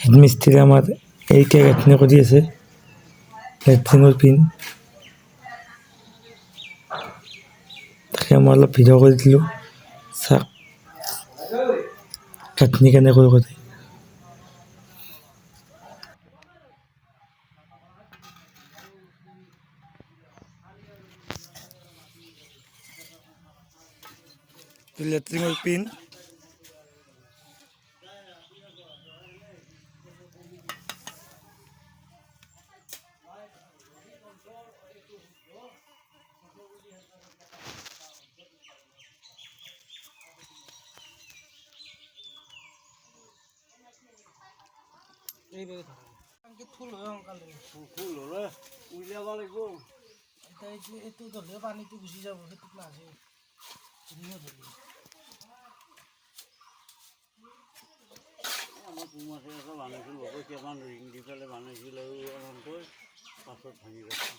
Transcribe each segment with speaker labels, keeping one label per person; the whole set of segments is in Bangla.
Speaker 1: হেডমিস্ত্ৰী আমাৰ এইকে গাঁথনি কৰি আছে লেট্ৰিনৰ পিন তাকে মই অলপ ভিডিঅ' কৰি দিলোঁ। চাওক গাঁথনি কেনেকৈ কৰে লেট্ৰিনৰ পিন
Speaker 2: ফুল হয় সোনকালে
Speaker 3: ফুল হ'লে উলিয়াব লাগিব
Speaker 2: এতিয়া এইটো এইটো ধৰিলে পানীটো গুচি যাব সেইটোত নাহে ৰিঙত ধৰিলে
Speaker 3: আমাৰ পুহ মাছে এটা বান্ধিছিল বহুত কেইটামান ৰিং দি পেলাই বান্ধিছিল আৰু এনেকৈ পাছত ভাঙি গৈছে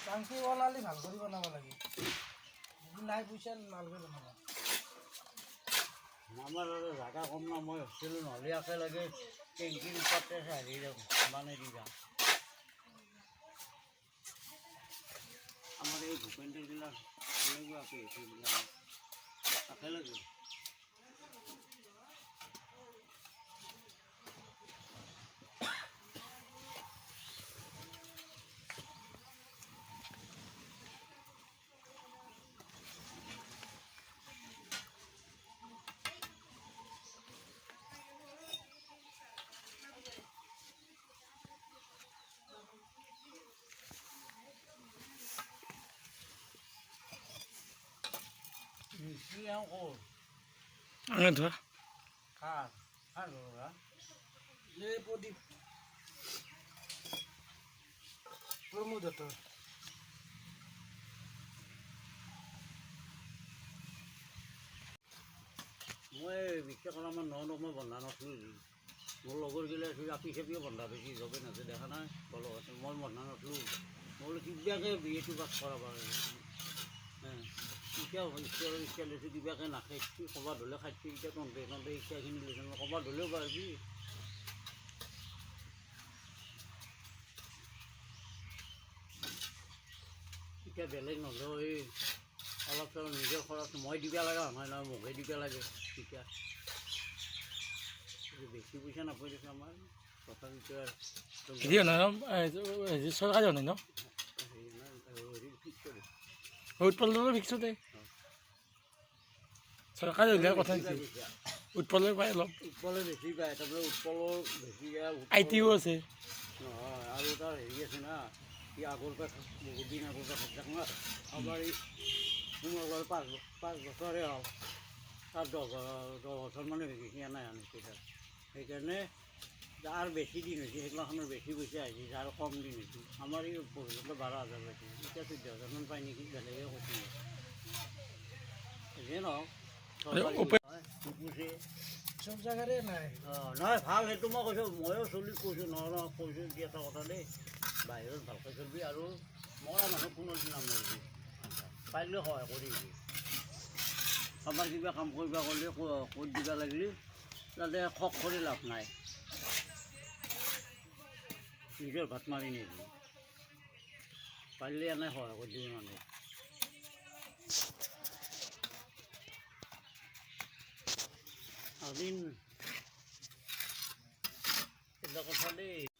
Speaker 2: টাংকি ওলালি ভালো কৰি বনাব লাগে। যদি নাই পইচা নালগে বনাব।
Speaker 3: আমাৰ আৰু জাগা কম না, মই ভাবিছিলোঁ নহ'লে একেলগে টেংকিৰ পাতে হেৰি দি দিবা আমাৰ এই ভূপেন্দ্ৰবিলাক এনেকুৱাকৈ সেইবিলাক একেলগে। ক'ৰ
Speaker 2: প্ৰমোদ দত্ত
Speaker 3: মই বিশেষ আমাৰ ন ন মই বন্ধা নাছিলোঁ মোৰ লগৰগিলা আছিল আপি চাপিও বন্ধা বেছি, জবে নাছে দেখা নাই। বলো আছে মই বন্ধা নাছিলোঁ। মই বোলো কিবাকে বি এটো পাছ কৰা বাৰু এতিয়া ঈশ্বৰৰ ইচ্ছা লৈছোঁ কিবাকে নাখাইছোঁ ক'ৰবাত হ'লে খাইছোঁ এতিয়া তহঁতে তহঁতে ইচ্ছাখিনি লৈছোঁ ক'ৰবাত হ'লেও পাৰিবি। এতিয়া বেলেগ নহ'লেও এই অলপ চলপ নিজৰ খৰচ মই দিব লগা নহয় নহয় মোকে দিব লাগে এইটো বেছি পইচা নাপাই দিছে আমাৰ তথাপিতো আৰু
Speaker 1: হেৰি হয় নহয় হেৰি চৰকাৰী হয় ন
Speaker 3: হেৰি ফিক্স
Speaker 1: উৎপলৰ ভিক্ষতে চৰকাৰী হ'লে কথা
Speaker 3: পাই
Speaker 1: উৎপলৰ পায় অলপ।
Speaker 3: উৎপলে বেছি পায় তাৰপৰা উৎপলৰ বেছি উৎপল-
Speaker 1: আই টিও আছে।
Speaker 3: নহয় আৰু তাৰ হেৰি আছে না সি আগৰ পৰা বহুত দিন আগৰ পৰা খাইছে না। আমাৰ এই তোমালোকৰ পাঁচ ব- পাঁচ বছৰে হ'ল তাৰ দহ দহ বছৰ মানে বেছি নাই আনিছে সেইকাৰণে যাৰ বেছি দিন হৈছে সেইগিলাখনৰ বেছি পইচা আহিছে যাৰ কম দিন হৈছে আমাৰ এই পঢ়িলে বাৰ হাজাৰ পাইছে এতিয়া চৈধ্য হাজাৰমান পাই নেকি বেলেগে কৈছে যিয়ে নহওক চৰকাৰী
Speaker 1: উপায়-
Speaker 3: নহয়,
Speaker 2: চব জেগাৰে নাই।
Speaker 3: অঁ নহয় ভালো সেইটো মই কৈছোঁ ময়ো চলিক কৈছোঁ নহয় নহয় কৈছোঁ কি এটা কথা দেই। বাহিৰত ভালকৈ চলিবি আৰু মৰা মানুহ কোনো দিন নমৰিবি পাৰিলে সহায় কৰিবি আমাৰ কিবা কাম কৰিব গ'লে ক- কৰি দিব লাগিলে তাতে খক কৰি লাভ নাই। নিজৰ ভাত মাৰি নিদিওঁ পাৰিলে এনেই সহায় কৰি দিবি মানুহ আদিন কথা দেই